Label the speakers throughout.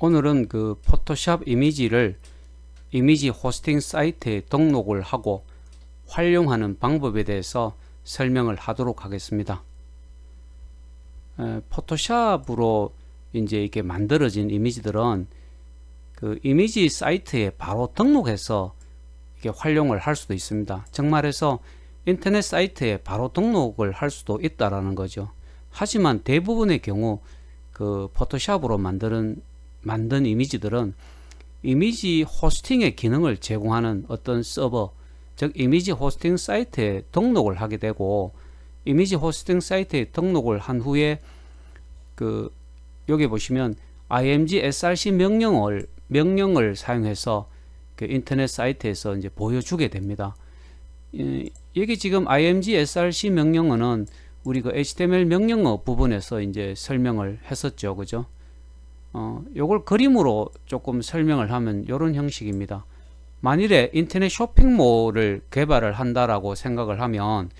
Speaker 1: 오늘은 그 포토샵 이미지를 이미지 호스팅 사이트에 등록을 하고 활용하는 방법에 대해서 설명을 하도록 하겠습니다. 에, 포토샵으로 이제 이렇게 만들어진 이미지들은 그 이미지 사이트에 바로 등록해서 이렇게 활용을 할 수도 있습니다. 정말해서 인터넷 사이트에 바로 등록을 할 수도 있다라는 거죠. 하지만 대부분의 경우 그 포토샵으로 만드는 만든 이미지들은 이미지 호스팅의 기능을 제공하는 어떤 서버, 즉 이미지 호스팅 사이트에 등록을 하게 되고 이미지 호스팅 사이트에 등록을 한 후에 그 여기 보시면 img src 명령을 명령을 사용해서 그 인터넷 사이트에서 이제 보여주게 됩니다. 이, 여기 지금 img src 명령어는 우리 그 HTML 명령어 부분에서 이제 설명을 했었죠, 그죠? 어, 요걸 그림으로 조금 설명을 하면 이런 형식입니다. 만일에 인터넷 쇼핑몰을 개발을 한다라고 생각을 하면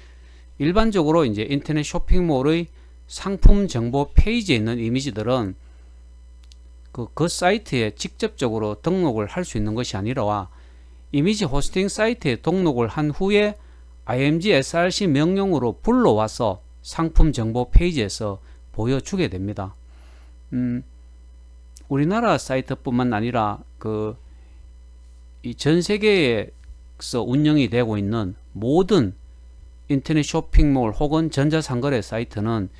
Speaker 1: 일반적으로 이제 인터넷 쇼핑몰의 상품 정보 페이지에 있는 이미지들은 그, 그 사이트에 직접적으로 등록을 할 수 있는 것이 아니라 이미지 호스팅 사이트에 등록을 한 후에 img src 명령으로 불러와서 상품 정보 페이지에서 보여주게 됩니다. 음, 우리나라 사이트뿐만 아니라 그 이 전 세계에서 운영이 되고 있는 모든 인터넷 쇼핑몰 혹은 전자상거래 사이트는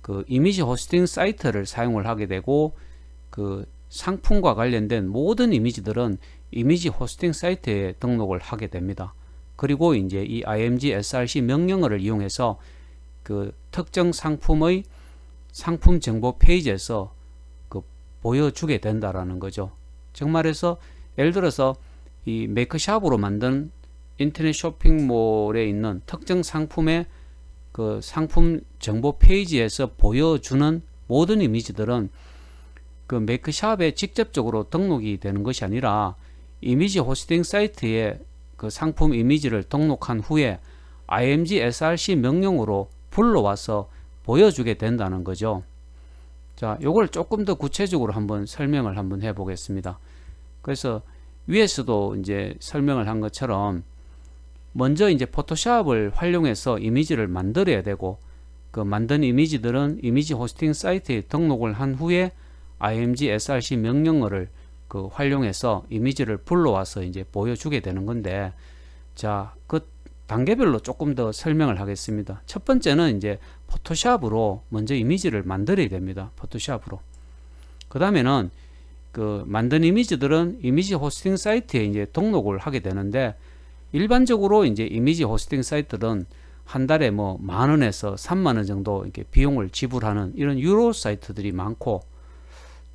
Speaker 1: 그 이미지 호스팅 사이트를 사용을 하게 되고 그 상품과 관련된 모든 이미지들은 이미지 호스팅 사이트에 등록을 하게 됩니다. 그리고 이제 이 img src 명령어를 이용해서 그 특정 상품의 상품 정보 페이지에서 그 보여주게 된다라는 거죠. 정말해서 예를 들어서 이 메이크샵으로 만든 인터넷 쇼핑몰에 있는 특정 상품의 그 상품 정보 페이지에서 보여주는 모든 이미지들은 그 메이크샵에 직접적으로 등록이 되는 것이 아니라 이미지 호스팅 사이트에 그 상품 이미지를 등록한 후에 img src 명령으로 불러와서 보여주게 된다는 거죠. 자, 요걸 조금 더 구체적으로 한번 설명을 한번 해 보겠습니다. 그래서 위에서도 이제 설명을 한 것처럼 먼저 이제 포토샵을 활용해서 이미지를 만들어야 되고 그 만든 이미지들은 이미지 호스팅 사이트에 등록을 한 후에 img src 명령어를 그 활용해서 이미지를 불러와서 이제 보여주게 되는 건데 자, 그 단계별로 조금 더 설명을 하겠습니다. 첫 번째는 이제 포토샵으로 먼저 이미지를 만들어야 됩니다. 포토샵으로. 그 다음에는 그 만든 이미지들은 이미지 호스팅 사이트에 이제 등록을 하게 되는데 일반적으로 이제 이미지 호스팅 사이트는 한 달에 뭐 만 원에서 3만 원 정도 이렇게 비용을 지불하는 이런 유로 사이트들이 많고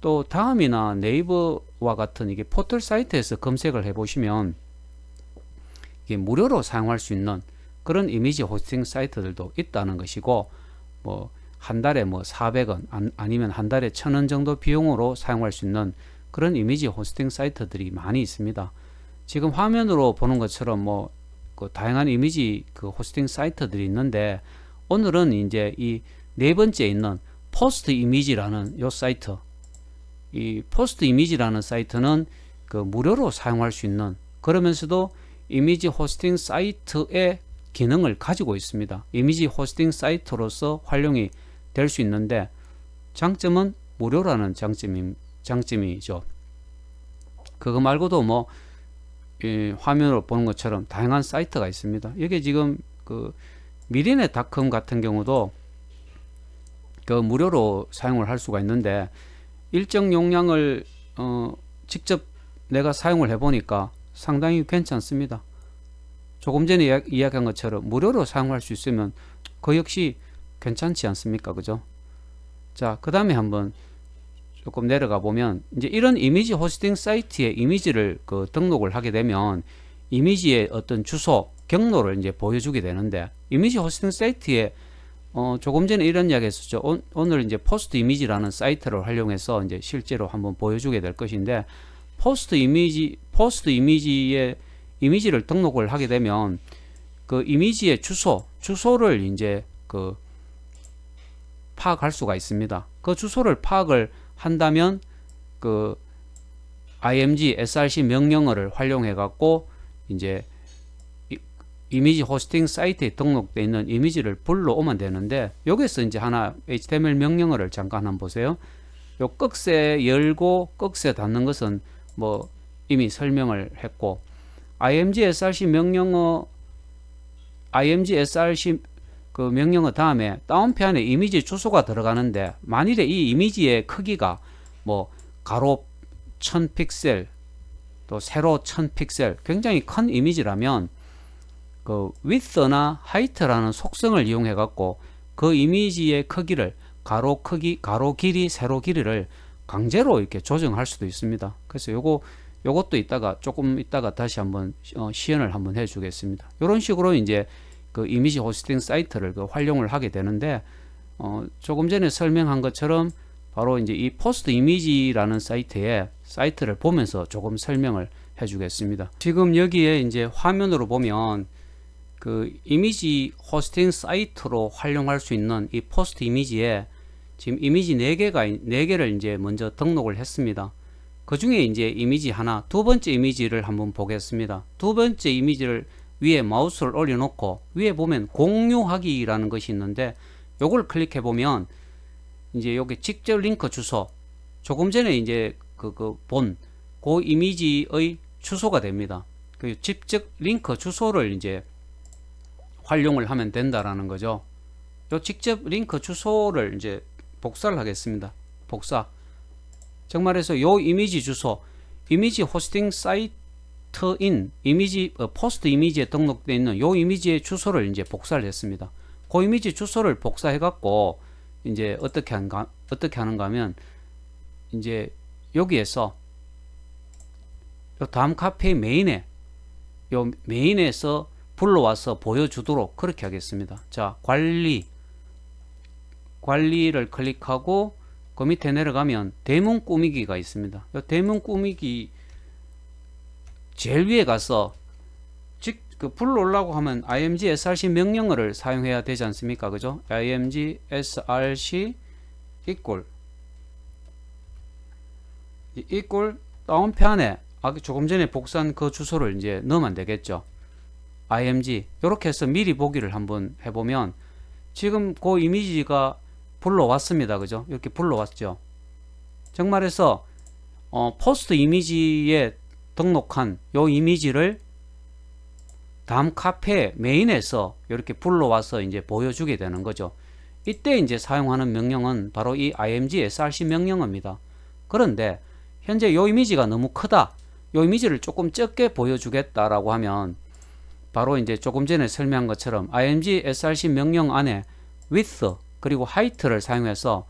Speaker 1: 또 다음이나 네이버와 같은 이게 포털 사이트에서 검색을 해 보시면 무료로 사용할 수 있는 그런 이미지 호스팅 사이트들도 있다는 것이고 뭐 한 달에 뭐 400원 아니면 한 달에 1000원 정도 비용으로 사용할 수 있는 그런 이미지 호스팅 사이트들이 많이 있습니다. 지금 화면으로 보는 것처럼 뭐 그 다양한 이미지 그 호스팅 사이트들이 있는데 오늘은 이제 이 네 번째 있는 포스트 이미지라는 요 사이트 이 포스트 이미지라는 사이트는 그 무료로 사용할 수 있는 그러면서도 이미지 호스팅 사이트의 기능을 가지고 있습니다. 이미지 호스팅 사이트로서 활용이 될 수 있는데 장점은 무료라는 장점이, 장점이죠. 그거 말고도 뭐 화면으로 보는 것처럼 다양한 사이트가 있습니다. 이게 지금 그 미리네 닷컴 같은 경우도 그 무료로 사용을 할 수가 있는데 일정 용량을 어 직접 내가 사용을 해보니까 상당히 괜찮습니다. 조금 전에 이야, 이야기한 것처럼 무료로 사용할 수 있으면 그 역시 괜찮지 않습니까? 그죠? 자, 그 다음에 한번 조금 내려가 보면 이제 이런 이미지 호스팅 사이트에 이미지를 그 등록을 하게 되면 이미지의 어떤 주소, 경로를 이제 보여주게 되는데 이미지 호스팅 사이트에 어, 조금 전에 이런 이야기 했었죠. 오, 오늘 이제 포스트 이미지라는 사이트를 활용해서 이제 실제로 한번 보여주게 될 것인데 포스트 이미지 포스트 이미지에 이미지를 등록을 하게 되면 그 이미지의 주소 주소를 이제 그 파악할 수가 있습니다. 그 주소를 파악을 한다면 그 img src 명령어를 활용해 갖고 이제 이- 이미지 호스팅 사이트에 등록되어 있는 이미지를 불러오면 되는데 여기서 이제 하나 HTML 명령어를 잠깐 한번 보세요. 요 꺽쇠 열고 꺽쇠 닫는 것은 뭐 이미 설명을 했고 img src 명령어 img src 그 명령어 다음에 다운표 안에 이미지 주소가 들어가는데 만일에 이 이미지의 크기가 뭐 가로 1000 픽셀 또 세로 1000 픽셀 굉장히 큰 이미지라면 그 width나 height라는 속성을 이용해 갖고 그 이미지의 크기를 가로 크기, 가로 길이, 세로 길이를 강제로 이렇게 조정할 수도 있습니다. 그래서 요거 요것도 이따가 조금 이따가 다시 한번 어, 시연을 한번 해 주겠습니다. 이런 식으로 이제 그 이미지 호스팅 사이트를 그 활용을 하게 되는데 어, 조금 전에 설명한 것처럼 바로 이제 이 포스트 이미지라는 사이트에 사이트를 보면서 조금 설명을 해 주겠습니다. 지금 여기에 이제 화면으로 보면 그 이미지 호스팅 사이트로 활용할 수 있는 이 포스트 이미지에 지금 이미지 4개가 4개를 이제 먼저 등록을 했습니다. 그 중에 이제 이미지 하나, 두 번째 이미지를 한번 보겠습니다. 두 번째 이미지를 위에 마우스를 올려놓고 위에 보면 공유하기라는 것이 있는데 요걸 클릭해 보면 이제 여기 직접 링크 주소 조금 전에 이제 그그본그 이미지의 주소가 됩니다. 그 직접 링크 주소를 이제 활용을 하면 된다라는 거죠. 요 직접 링크 주소를 이제 복사를 하겠습니다. 복사. 정말해서 요 이미지 주소, 이미지 호스팅 사이트인 이미지 어, 포스트 이미지에 등록되어 있는 요 이미지의 주소를 이제 복사를 했습니다. 그 이미지 주소를 복사해 갖고 이제 어떻게 하는가 어떻게 하는가 하면 이제 여기에서 요 다음 카페 메인에 요 메인에서 불러와서 보여주도록 그렇게 하겠습니다. 자, 관리 관리를 클릭하고 그 밑에 내려가면 대문 꾸미기가 있습니다. 이 대문 꾸미기 제일 위에 가서 즉그 불러오려고 하면 img src 명령어를 사용해야 되지 않습니까? 그죠? img src equal 이 equal 아까 조금 전에 복사한 그 주소를 이제 넣으면 되겠죠. img 이렇게 해서 미리 보기를 한번 해보면 지금 그 이미지가 불러왔습니다. 그죠? 이렇게 불러왔죠. 정말해서 어, 포스트 이미지에 등록한 요 이미지를 다음 카페 메인에서 이렇게 불러와서 이제 보여주게 되는 거죠. 이때 이제 사용하는 명령은 바로 이 img src 명령어입니다. 그런데 현재 요 이미지가 너무 크다. 요 이미지를 조금 적게 보여주겠다라고 하면 바로 이제 조금 전에 설명한 것처럼 img src 명령 안에 width 그리고 height를 사용해서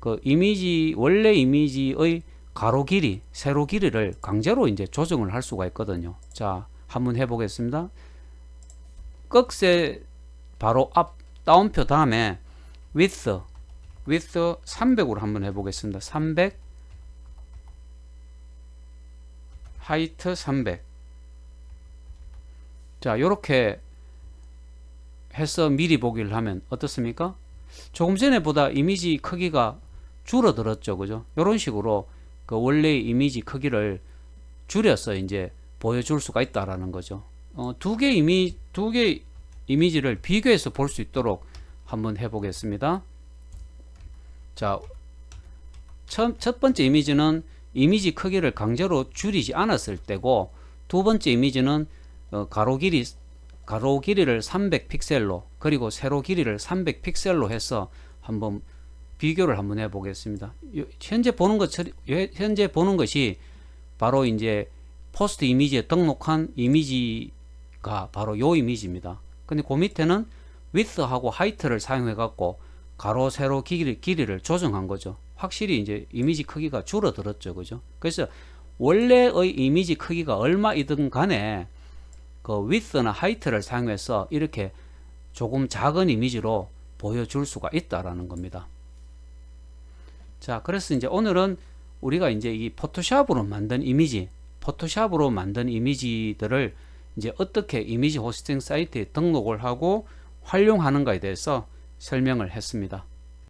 Speaker 1: 그 이미지 원래 이미지의 가로 길이, 세로 길이를 강제로 이제 조정을 할 수가 있거든요. 자, 한번 해보겠습니다. 꺽쇠 바로 앞 다운표 다음에 width, width 300으로 한번 해보겠습니다. 300, height 300. 자, 요렇게 해서 미리 보기를 하면 어떻습니까? 조금 전에 보다 이미지 크기가 줄어들었죠. 그죠? 이런 식으로 그 원래 이미지 크기를 줄여서 이제 보여줄 수가 있다라는 거죠. 어, 두 개 이미 두 개 이미지를 비교해서 볼 수 있도록 한번 해보겠습니다. 자, 첫, 첫 번째 이미지는 이미지 크기를 강제로 줄이지 않았을 때고 두 번째 이미지는 어, 가로 길이 가로 길이를 300픽셀로 그리고 세로 길이를 300픽셀로 해서 한번 비교를 한번 해 보겠습니다. 현재 보는 것 현재 보는 것이 바로 이제 포스트 이미지에 등록한 이미지가 바로 요 이미지입니다. 근데 그 밑에는 width하고 height를 사용해 갖고 가로 세로 길이, 길이를 조정한 거죠. 확실히 이제 이미지 크기가 줄어들었죠. 그죠? 그래서 원래의 이미지 크기가 얼마이든 간에 그 width나 height를 사용해서 이렇게 조금 작은 이미지로 보여줄 수가 있다라는 겁니다. 자, 그래서 이제 오늘은 우리가 이제 이 포토샵으로 만든 이미지, 포토샵으로 만든 이미지들을 이제 어떻게 이미지 호스팅 사이트에 등록을 하고 활용하는가에 대해서 설명을 했습니다.